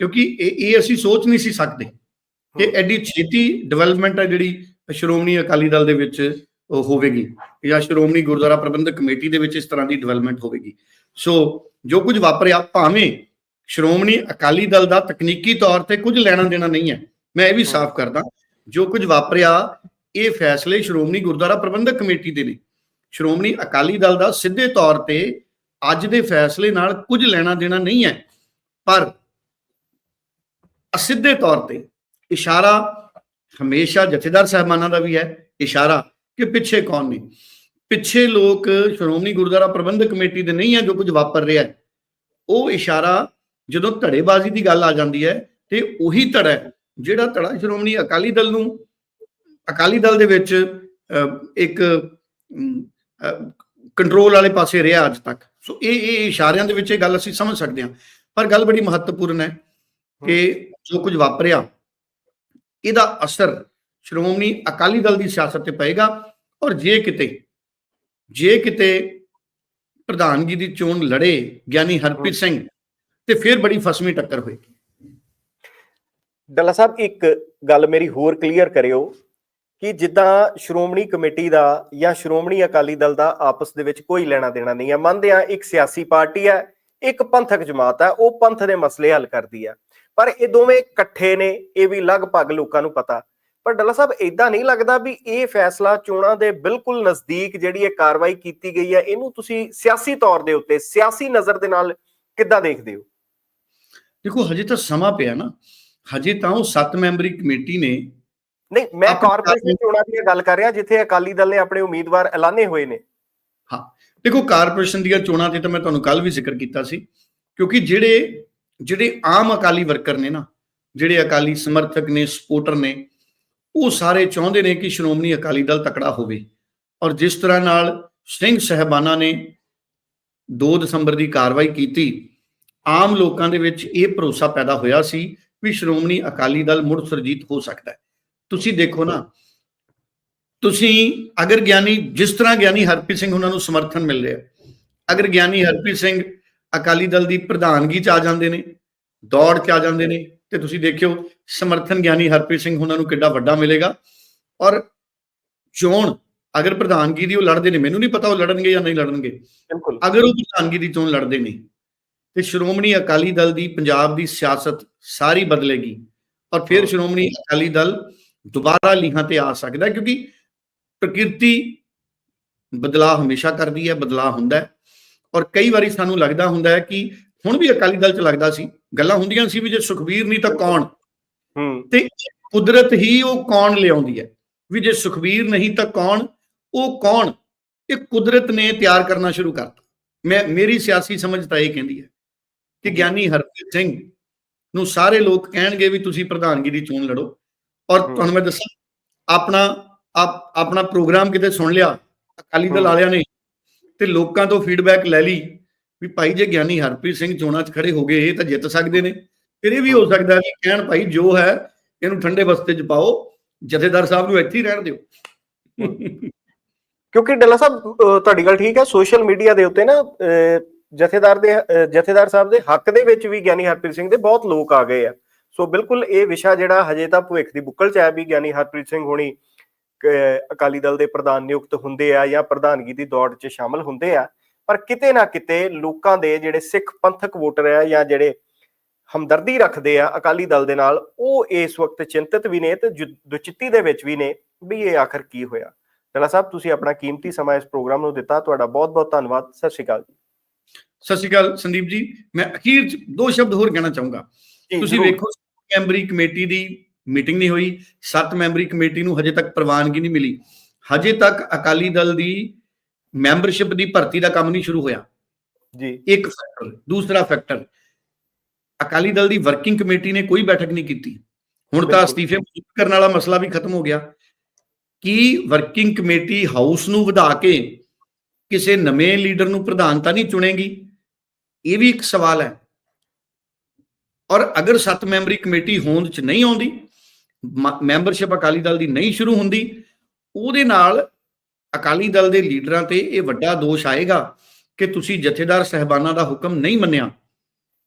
ਕਿਉਂਕਿ ਇਹ ਇਹ ਅਸੀਂ ਸੋਚ ਨਹੀਂ ਸੀ ਸਕਦੇ। ਕਿ ਐਡੀ ਛੇਤੀ ਡਿਵੈਲਪਮੈਂਟ ਹੈ ਜਿਹੜੀ ਸ਼੍ਰੋਮਣੀ ਅਕਾਲੀ ਦਲ ਦੇ ਵਿੱਚ ਹੋਵੇਗੀ ਜਾਂ ਸ਼੍ਰੋਮਣੀ ਗੁਰਦੁਆਰਾ ਪ੍ਰਬੰਧਕ ਕਮੇਟੀ ਦੇ ਵਿੱਚ ਇਸ ਤਰ੍ਹਾਂ ਦੀ ਡਿਵੈਲਪਮੈਂਟ ਹੋਵੇਗੀ। ਸੋ ਜੋ ਕੁਝ ਵਾਪਰਿਆ ਭਾਵੇਂ ਸ਼੍ਰੋਮਣੀ ਅਕਾਲੀ ਦਲ ਦਾ ਤਕਨੀਕੀ ਤੌਰ ਤੇ ਕੁਝ ਲੈਣਾ ਦੇਣਾ ਨਹੀਂ ਹੈ ਮੈਂ ਇਹ ਵੀ ਸਾਫ਼ ਕਰਦਾ ਜੋ ਕੁਝ ਵਾਪਰਿਆ ਇਹ ਫੈਸਲੇ ਸ਼੍ਰੋਮਣੀ ਗੁਰਦੁਆਰਾ ਪ੍ਰਬੰਧਕ ਕਮੇਟੀ ਦੇ ਨੇ। ਸ਼੍ਰੋਮਣੀ ਅਕਾਲੀ ਦਲ ਦਾ ਸਿੱਧੇ ਤੌਰ ਤੇ ਅੱਜ ਦੇ ਫੈਸਲੇ ਨਾਲ ਕੁਝ ਲੈਣਾ ਦੇਣਾ ਨਹੀਂ ਹੈ ਪਰ ਅਸਿੱਧੇ ਤੌਰ ਤੇ ਇਸ਼ਾਰਾ ਹਮੇਸ਼ਾ ਜਥੇਦਾਰ ਸਾਹਿਬਾਨਾਂ ਦਾ ਵੀ ਹੈ ਇਸ਼ਾਰਾ ਕਿ ਪਿੱਛੇ ਕੌਣ ਨੇ? ਪਿੱਛੇ ਲੋਕ ਸ਼੍ਰੋਮਣੀ ਗੁਰਦੁਆਰਾ ਪ੍ਰਬੰਧਕ ਕਮੇਟੀ ਦੇ ਨਹੀਂ ਹੈ ਜੋ ਕੁਝ ਵਾਪਰ ਰਿਹਾ ਹੈ। ਉਹ ਇਸ਼ਾਰਾ ਜਦੋਂ ਧੜੇਬਾਜ਼ੀ ਦੀ ਗੱਲ ਆ ਜਾਂਦੀ ਹੈ ਤੇ ਉਹੀ ਧੜਾ ਜਿਹੜਾ ਧੜਾ ਸ਼੍ਰੋਮਣੀ ਅਕਾਲੀ ਦਲ ਨੂੰ ਅਕਾਲੀ ਦਲ ਦੇ ਵਿੱਚ ਇੱਕ ਕੰਟਰੋਲ ਵਾਲੇ ਪਾਸੇ ਰਿਹਾ ਅੱਜ ਤੱਕ। ਸੋ ਇਹ ਇਹ ਇਸ਼ਾਰਿਆਂ ਦੇ ਵਿੱਚ ਇਹ ਗੱਲ ਅਸੀਂ ਸਮਝ ਸਕਦੇ ਹਾਂ। ਪਰ ਗੱਲ ਬੜੀ ਮਹੱਤਵਪੂਰਨ ਹੈ ਕਿ ਜੋ ਕੁਝ ਵਾਪਰਿਆ ਇਹਦਾ ਅਸਰ ਸ਼੍ਰੋਮਣੀ ਅਕਾਲੀ ਦਲ ਦੀ ਸਿਆਸਤ ਤੇ ਪਏਗਾ ਔਰ ਜੇ ਕਿਤੇ ਜੇ ਕਿਤੇ ਪ੍ਰਧਾਨਗੀ ਦੀ ਚੋਣ ਲੜੇ ਗਿਆਨੀ ਹਰਪ੍ਰੀਤ ਸਿੰਘ ਤੇ ਫਿਰ ਬੜੀ ਫਸਵੀਂ ਟੱਕਰ ਹੋਏਗੀ। ਡੱਲਾ ਸਾਹਿਬ ਇੱਕ ਗੱਲ ਮੇਰੀ ਹੋਰ ਕਲੀਅਰ ਕਰਿਓ ਕਿ ਜਿੱਦਾਂ ਸ਼੍ਰੋਮਣੀ ਕਮੇਟੀ ਦਾ ਜਾਂ ਸ਼੍ਰੋਮਣੀ ਅਕਾਲੀ ਦਲ ਦਾ ਆਪਸ ਦੇ ਵਿੱਚ ਕੋਈ ਲੈਣਾ ਦੇਣਾ ਨਹੀਂ ਹੈ। ਮੰਨਦੇ ਆ ਇੱਕ ਸਿਆਸੀ ਪਾਰਟੀ ਹੈ ਇੱਕ ਪੰਥਕ ਜਮਾਤ ਹੈ ਉਹ ਪੰਥ ਦੇ ਮਸਲੇ ਹੱਲ ਕਰਦੀ ਹੈ। ਪਰ ਇਹ ਦੋਵੇਂ ਇਕੱਠੇ ਨੇ ਇਹ ਵੀ ਲਗਭਗ ਲੋਕਾਂ ਨੂੰ ਪਤਾ। ਪਰ ਡੱਲਾ ਸਾਹਿਬ ਇਦਾਂ ਨਹੀਂ ਲੱਗਦਾ ਵੀ ਇਹ ਫੈਸਲਾ ਚੋਣਾਂ ਦੇ ਬਿਲਕੁਲ ਨਜ਼ਦੀਕ ਜਿਹੜੀ ਇਹ ਕਾਰਵਾਈ ਕੀਤੀ ਗਈ ਹੈ ਇਹਨੂੰ ਤੁਸੀਂ ਸਿਆਸੀ ਤੌਰ ਦੇ ਉੱਤੇ ਸਿਆਸੀ ਨਜ਼ਰ ਦੇ ਨਾਲ ਕਿੱਦਾਂ ਦੇਖਦੇ ਹੋ? ਦੇਖੋ ਹਜੇ ਤਾਂ ਸਮਾਂ ਪਿਆ ਨਾ। ਹਜੇ ਤਾਂ ਉਹ 7 ਮੈਂਬਰੀ ਕਮੇਟੀ ਨੇ ਨਹੀਂ ਮੈਂ ਕਾਰਪੋਰੇਸ਼ਨ ਚੋਣਾਂ ਦੀ ਗੱਲ ਕਰ ਰਿਹਾ ਜਿੱਥੇ ਅਕਾਲੀ ਦਲ ਨੇ ਆਪਣੇ ਉਮੀਦਵਾਰ ਐਲਾਨੇ ਹੋਏ ਨੇ। ਦੇਖੋ ਕਾਰਪੋਰੇਸ਼ਨ ਦੀਆਂ ਚੋਣਾਂ ਤੇ ਤਾਂ ਮੈਂ ਤੁਹਾਨੂੰ ਕੱਲ ਵੀ ਜ਼ਿਕਰ ਕੀਤਾ ਸੀ ਕਿਉਂਕਿ ਜਿਹੜੇ ਜਿਹੜੇ ਆਮ ਅਕਾਲੀ ਵਰਕਰ ਨੇ ਨਾ ਜਿਹੜੇ ਅਕਾਲੀ ਸਮਰਥਕ ਨੇ ਸਪੋਰਟਰ ਨੇ ਉਹ ਸਾਰੇ ਚਾਹੁੰਦੇ ਨੇ ਕਿ ਸ਼੍ਰੋਮਣੀ ਅਕਾਲੀ ਦਲ ਤਕੜਾ ਹੋਵੇ। ਔਰ ਜਿਸ ਤਰ੍ਹਾਂ ਨਾਲ ਸਿੰਘ ਸਹਿਬਾਨਾ ਨੇ 2 ਦਸੰਬਰ ਦੀ ਕਾਰਵਾਈ ਕੀਤੀ, ਆਮ ਲੋਕਾਂ ਦੇ ਵਿੱਚ ਇਹ ਭਰੋਸਾ ਪੈਦਾ ਹੋਇਆ ਸੀ ਵੀ ਸ਼੍ਰੋਮਣੀ ਅਕਾਲੀ ਦਲ ਮੁੜ ਸੁਰਜੀਤ ਹੋ ਸਕਦਾ ਹੈ। ਤੁਸੀਂ ਦੇਖੋ ਨਾ, ਤੁਸੀਂ ਅਗਰ ਗਿਆਨੀ, ਜਿਸ ਤਰ੍ਹਾਂ ਗਿਆਨੀ ਹਰਪ੍ਰੀਤ ਸਿੰਘ ਉਹਨਾਂ ਨੂੰ ਸਮਰਥਨ ਮਿਲ ਰਿਹਾ, ਅਗਰ ਗਿਆਨੀ ਹਰਪ੍ਰੀਤ ਸਿੰਘ ਅਕਾਲੀ ਦਲ ਦੀ ਪ੍ਰਧਾਨਗੀ ਚ ਆ ਜਾਂਦੇ ਨੇ, ਦੌੜ ਚ ਆ ਜਾਂਦੇ ਨੇ ਤੇ ਤੁਸੀਂ ਦੇਖਿਓ ਸਮਰਥਨ ਗਿਆਨੀ ਹਰਪ੍ਰੀਤ ਸਿੰਘ ਉਹਨਾਂ ਨੂੰ ਕਿੱਡਾ ਵੱਡਾ ਮਿਲੇਗਾ। ਔਰ ਚੋਣ ਅਗਰ ਪ੍ਰਧਾਨਗੀ ਦੀ ਉਹ ਲੜਦੇ ਨੇ ਮੈਨੂੰ ਨਹੀਂ ਪਤਾ ਉਹ ਲੜਨਗੇ ਜਾਂ ਨਹੀਂ ਲੜਨਗੇ। ਬਿਲਕੁਲ। ਅਗਰ ਉਹ ਪ੍ਰਧਾਨਗੀ ਦੀ ਚੋਣ ਲੜਦੇ ਨੇ ਤੇ ਸ਼੍ਰੋਮਣੀ ਅਕਾਲੀ ਦਲ ਦੀ ਪੰਜਾਬ ਦੀ ਸਿਆਸਤ ਸਾਰੀ ਬਦਲੇਗੀ ਔਰ ਫਿਰ। ਸ਼੍ਰੋਮਣੀ ਅਕਾਲੀ ਦਲ ਦੁਬਾਰਾ ਲੀਹਾਂ ਤੇ ਆ ਸਕਦਾ ਕਿਉਂਕਿ ਪ੍ਰਕਿਰਤੀ ਬਦਲਾਅ ਹਮੇਸ਼ਾ ਕਰਦੀ ਹੈ ਬਦਲਾਅ ਹੁੰਦਾ ਹੈ। ਔਰ ਕਈ ਵਾਰੀ ਸਾਨੂੰ ਲੱਗਦਾ ਹੁੰਦਾ ਹੈ ਕਿ ਹੁਣ ਵੀ ਅਕਾਲੀ ਦਲ 'ਚ ਲੱਗਦਾ ਸੀ ਗੱਲਾਂ ਹੁੰਦੀਆਂ ਸੀ ਵੀ ਜੇ ਸੁਖਬੀਰ ਨਹੀਂ ਤਾਂ ਕੌਣ? ਹੂੰ। ਤੇ ਕੁਦਰਤ ਹੀ ਉਹ ਕੌਣ ਲਿਆਉਂਦੀ ਹੈ? ਵੀ ਜੇ ਸੁਖਬੀਰ ਨਹੀਂ ਤਾਂ ਕੌਣ? ਉਹ ਕੌਣ? ਇਹ ਕੁਦਰਤ ਨੇ ਤਿਆਰ ਕਰਨਾ ਸ਼ੁਰੂ ਕਰਤਾ। ਮੈਂ ਮੇਰੀ ਸਿਆਸੀ ਸਮਝ ਤਾਂ ਇਹ ਕਹਿੰਦੀ ਹੈ ਕਿ ਗਿਆਨੀ ਹਰਪ੍ਰੀਤ ਸਿੰਘ ਨੂੰ ਸਾਰੇ ਲੋਕ ਕਹਿਣਗੇ ਵੀ ਤੁਸੀਂ ਪ੍ਰਧਾਨਗੀ ਦੀ ਚੋਣ ਲੜੋ। ਔਰ। ਤੁਹਾਨੂੰ ਮੈਂ ਦੱਸਾਂ ਆਪਣਾ ਆਪ ਆਪਣਾ ਪ੍ਰੋਗਰਾਮ ਕਿਤੇ ਸੁਣ ਲਿਆ ਅਕਾਲੀ ਦਲ। ਵਾਲਿਆਂ ਨੇ ਤੇ ਲੋਕਾਂ ਤੋਂ ਫੀਡਬੈਕ ਲੈ ਲਈ। ਵੀ ਭਾਈ ਜੇ ਗਿਆਨੀ ਹਰਪ੍ਰੀਤ ਸਿੰਘ ਚੋਣਾਂ 'ਚ ਖੜੇ ਹੋ ਗਏ, ਇਹ ਤਾਂ ਜਿੱਤ ਸਕਦੇ ਨੇ। ਫਿਰ ਇਹ ਵੀ ਹੋ ਸਕਦਾ ਵੀ ਕਹਿਣ ਭਾਈ ਜੋ ਹੈ, ਇਹਨੂੰ ਠੰਡੇ ਬਸਤੇ 'ਚ ਪਾਓ, ਜਥੇਦਾਰ ਸਾਹਿਬ ਨੂੰ ਇੱਥੇ ਹੀ ਰਹਿਣ ਦਿਓ। ਕਿਉਂਕਿ ਡੱਲਾ ਸਾਹਿਬ ਤੁਹਾਡੀ ਗੱਲ ਠੀਕ ਹੈ, ਸੋਸ਼ਲ ਮੀਡੀਆ ਦੇ ਉੱਤੇ ਨਾ ਜਥੇਦਾਰ ਦੇ ਜਥੇਦਾਰ ਸਾਹਿਬ ਦੇ ਹੱਕ ਦੇ ਵਿੱਚ ਵੀ ਗਿਆਨੀ ਹਰਪ੍ਰੀਤ ਸਿੰਘ ਦੇ ਬਹੁਤ ਲੋਕ ਆ ਗਏ ਆ। ਸੋ ਬਿਲਕੁਲ ਇਹ ਵਿਸ਼ਾ ਜਿਹੜਾ ਹਜੇ ਤਾਂ ਭੁੱਖ ਦੀ ਬੁੱਕਲ ਚ ਹੈ ਵੀ ਗਿਆਨੀ ਹਰਪ੍ਰੀਤ ਸਿੰਘ ਹੋਣੀ, ਅਹ, ਅਕਾਲੀ ਦਲ ਦੇ ਪ੍ਰਧਾਨ ਨਿਯੁਕਤ ਹੁੰਦੇ ਆ ਜਾਂ ਪ੍ਰਧਾਨਗੀ ਦੀ ਦੌੜ 'ਚ ਸ਼ਾਮਲ ਹੁੰਦੇ ਆ। ਪਰ ਕਿਤੇ ਨਾ ਕਿਤੇ ਲੋਕਾਂ ਦੇ ਜਿਹੜੇ ਸਿੱਖ ਪੰਥਕ ਵੋਟਰ ਆ ਜਾਂ ਜਿਹੜੇ ਹਮਦਰਦੀ ਰੱਖਦੇ ਆ ਅਕਾਲੀ ਦਲ ਦੇ ਨਾਲ ਉਹ ਇਸ ਵਕਤ ਚਿੰਤਤ ਵੀ ਨੇ ਤੇ ਜੁ- ਦੁਚਿੱਤੀ ਦੇ ਵਿੱਚ ਵੀ ਨੇ ਵੀ ਇਹ ਆਖਰ ਕੀ ਹੋਇਆ। ਡੱਲਾ ਸਾਹਿਬ ਤੁਸੀਂ ਆਪਣਾ ਕੀਮਤੀ ਸਮਾਂ ਇਸ ਪ੍ਰੋਗਰਾਮ ਨੂੰ ਦਿੱਤਾ ਤੁਹਾਡਾ ਬਹੁਤ ਬਹੁਤ ਧੰਨਵਾਦ। ਸਤਿ ਸ਼੍ਰੀ ਅਕਾਲ ਸਤਿ ਸ਼੍ਰੀ ਅਕਾਲ ਸੰਦੀਪ ਜੀ। ਮੈਂ ਅਖੀਰ 'ਚ ਦੋ ਸ਼ਬਦ ਹੋਰ ਕਹਿਣਾ ਚਾਹੂੰਗਾ। ਜੀ ਤੁਸੀਂ। ਵੇਖੋ ਮੈਂਬਰੀ ਕਮੇਟੀ ਦੀ ਮੀਟਿੰਗ ਨਹੀਂ ਹੋਈ। ਸੱਤ ਮੈਂਬਰੀ ਕਮੇਟੀ ਨੂੰ ਹਜੇ ਤੱਕ ਪ੍ਰਵਾਨਗੀ ਨਹੀਂ ਮਿਲੀ। ਹਜੇ ਤੱਕ ਅਕਾਲੀ ਦਲ ਦੀ ਮੈਂਬਰਸ਼ਿਪ ਦੀ ਭਰਤੀ ਦਾ ਕੰਮ ਨਹੀਂ ਸ਼ੁਰੂ ਹੋਇਆ। ਜੀ। ਇੱਕ ਫੈਕਟਰ ਦੂਸਰਾ ਫੈਕਟਰ ਅਕਾਲੀ ਦਲ ਦੀ ਵਰਕਿੰਗ ਕਮੇਟੀ ਨੇ ਕੋਈ ਬੈਠਕ ਨਹੀਂ ਕੀਤੀ। ਹੁਣ ਤਾਂ। ਅਸਤੀਫੇ ਕਰਨ ਵਾਲਾ ਮਸਲਾ ਵੀ ਖਤਮ ਹੋ ਗਿਆ। ਕੀ ਵਰਕਿੰਗ ਕਮੇਟੀ ਹਾਊਸ ਨੂੰ ਵਧਾ ਕੇ ਕਿਸੇ ਨਵੇਂ ਲੀਡਰ ਨੂੰ ਪ੍ਰਧਾਨ ਤਾਂ ਨਹੀਂ ਚੁਣੇਗੀ? ਇਹ ਵੀ ਇੱਕ ਸਵਾਲ ਹੈ। ਔਰ ਅਗਰ ਸੱਤ ਮੈਂਬਰੀ ਕਮੇਟੀ ਹੋਂਦ ਚ ਨਹੀਂ ਆਉਂਦੀ ਮੈਂਬਰਸ਼ਿਪ ਅਕਾਲੀ ਦਲ ਦੀ ਨਹੀਂ ਸ਼ੁਰੂ ਹੁੰਦੀ ਉਹਦੇ ਨਾਲ ਅਕਾਲੀ ਦਲ ਦੇ ਲੀਡਰਾਂ ਤੇ ਇਹ ਵੱਡਾ ਦੋਸ਼ ਆਏਗਾ ਕਿ ਤੁਸੀਂ ਜਥੇਦਾਰ ਸਹਿਬਾਨਾਂ ਦਾ ਹੁਕਮ ਨਹੀਂ ਮੰਨਿਆ।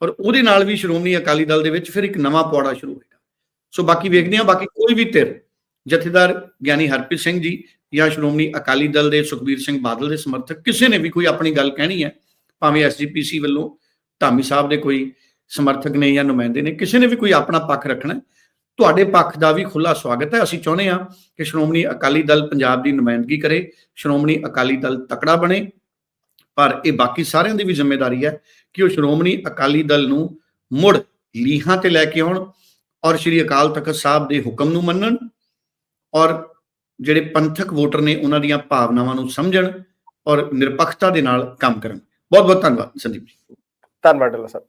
ਔਰ ਉਹਦੇ ਨਾਲ ਵੀ ਸ਼੍ਰੋਮਣੀ ਅਕਾਲੀ ਦਲ ਦੇ ਵਿੱਚ ਫਿਰ ਇੱਕ ਨਵਾਂ ਪੌੜਾ ਸ਼ੁਰੂ ਹੋਏਗਾ। ਸੋ ਬਾਕੀ ਵੇਖਦੇ ਹਾਂ, ਬਾਕੀ ਕੋਈ ਵੀ ਧਿਰ, ਜਥੇਦਾਰ ਗਿਆਨੀ ਹਰਪ੍ਰੀਤ ਸਿੰਘ ਜੀ ਜਾਂ ਸ਼੍ਰੋਮਣੀ ਅਕਾਲੀ ਦਲ ਦੇ ਸੁਖਬੀਰ ਸਿੰਘ ਬਾਦਲ ਦੇ ਸਮਰਥਕ, ਕਿਸੇ ਨੇ ਵੀ ਕੋਈ ਆਪਣੀ ਗੱਲ ਕਹਿਣੀ ਹੈ, ਭਾਵੇਂ ਐਸਜੀਪੀਸੀ ਵੱਲੋਂ ਧਾਮੀ ਸਾਹਿਬ ਦੇ ਕੋਈ ਸਮਰਥਕ ਨੇ ਜਾਂ ਨੁਮਾਇੰਦੇ ਨੇ, ਕਿਸੇ ਨੇ ਵੀ ਕੋਈ ਆਪਣਾ ਪੱਖ ਰੱਖਣਾ ਤੁਹਾਡੇ ਪੱਖ ਦਾ ਵੀ ਖੁੱਲਾ ਸਵਾਗਤ ਹੈ। ਅਸੀਂ ਚਾਹੁੰਦੇ ਹਾਂ ਕਿ ਸ਼੍ਰੋਮਣੀ ਅਕਾਲੀ ਦਲ ਪੰਜਾਬ ਦੀ ਨੁਮਾਇੰਦਗੀ ਕਰੇ, ਸ਼੍ਰੋਮਣੀ ਅਕਾਲੀ ਦਲ ਤਕੜਾ ਬਣੇ। ਪਰ ਇਹ ਬਾਕੀ ਸਾਰਿਆਂ ਦੀ ਵੀ ਜ਼ਿੰਮੇਵਾਰੀ ਹੈ ਕਿ ਉਹ ਸ਼੍ਰੋਮਣੀ ਅਕਾਲੀ ਦਲ ਨੂੰ ਮੁੜ ਲੀਹਾਂ ਤੇ ਲੈ ਕੇ ਆਉਣ ਔਰ ਸ਼੍ਰੀ ਅਕਾਲ ਤਖਤ ਸਾਹਿਬ ਦੇ ਹੁਕਮ ਨੂੰ ਮੰਨਣ ਔਰ ਜਿਹੜੇ ਪੰਥਕ ਵੋਟਰ ਨੇ ਉਹਨਾਂ ਦੀਆਂ ਭਾਵਨਾਵਾਂ ਨੂੰ ਸਮਝਣ ਔਰ ਨਿਰਪੱਖਤਾ ਦੇ ਨਾਲ ਕੰਮ ਕਰਨ। ਬਹੁਤ ਬਹੁਤ ਧੰਨਵਾਦ ਸੰਦੀਪ ਜੀ। ਧੰਨਵਾਦ ਡੱਲਾ ਸਾਹਿਬ।